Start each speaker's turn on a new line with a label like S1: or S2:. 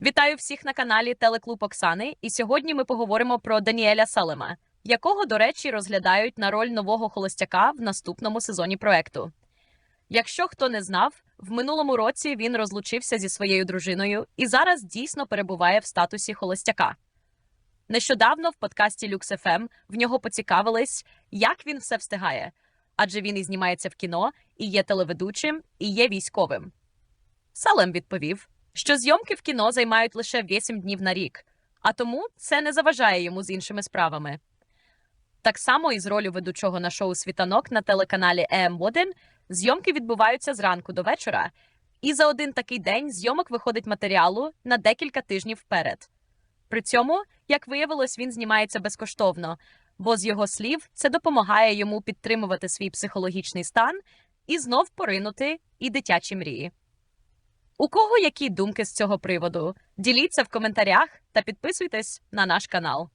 S1: Вітаю всіх на каналі Телеклуб Оксани. І сьогодні ми поговоримо про Даніеля Салема, якого, до речі, розглядають на роль нового холостяка в наступному сезоні проекту. Якщо хто не знав, в минулому році він розлучився зі своєю дружиною і зараз дійсно перебуває в статусі холостяка. Нещодавно в подкасті LuxFM в нього поцікавились, як він все встигає, адже він і знімається в кіно, і є телеведучим, і є військовим. Салем відповів, що зйомки в кіно займають лише 8 днів на рік, а тому це не заважає йому з іншими справами. Так само і з ролю ведучого на шоу Світанок на телеканалі ЕМ1 зйомки відбуваються зранку до вечора, і за один такий день зйомок виходить матеріалу на декілька тижнів вперед. При цьому, як виявилось, він знімається безкоштовно, бо з його слів це допомагає йому підтримувати свій психологічний стан і знов поринути і дитячі мрії. У кого які думки з цього приводу? Діліться в коментарях та підписуйтесь на наш канал.